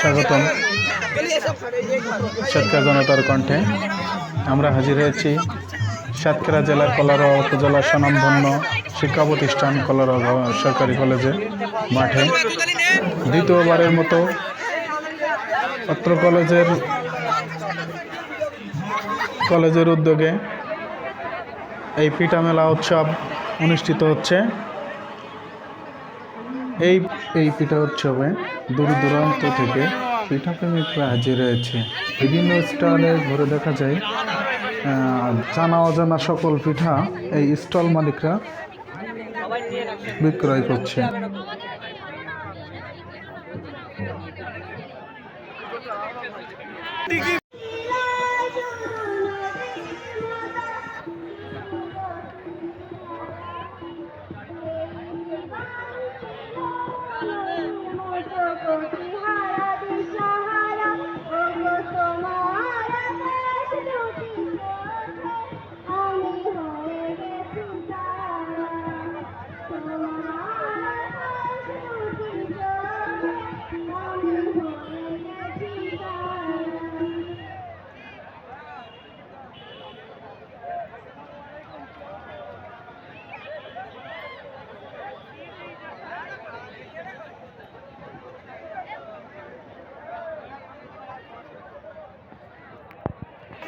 স্বাগতম। সাতক্ষীরা জনতার কণ্ঠে আমরা হাজির হয়েছি সাতক্ষীরা জেলার কলারোয়া উপজেলার স্বনামধন্য শিক্ষা প্রতিষ্ঠান কলারোয়া সরকারি কলেজে মাঠে। দ্বিতীয়বারের মতো অত্র কলেজের কলেজের উদ্যোগে এই পিঠা মেলা উৎসব অনুষ্ঠিত হচ্ছে। এই এই পিঠা উৎসবে দূর দূরান্ত থেকে পিঠাপ্রেমিকরা হাজির রয়েছে বিভিন্ন স্টলে ঘুরে দেখা যায় জানা অজানা সকল পিঠা এই স্টল মালিকরা বিক্রয় করছে।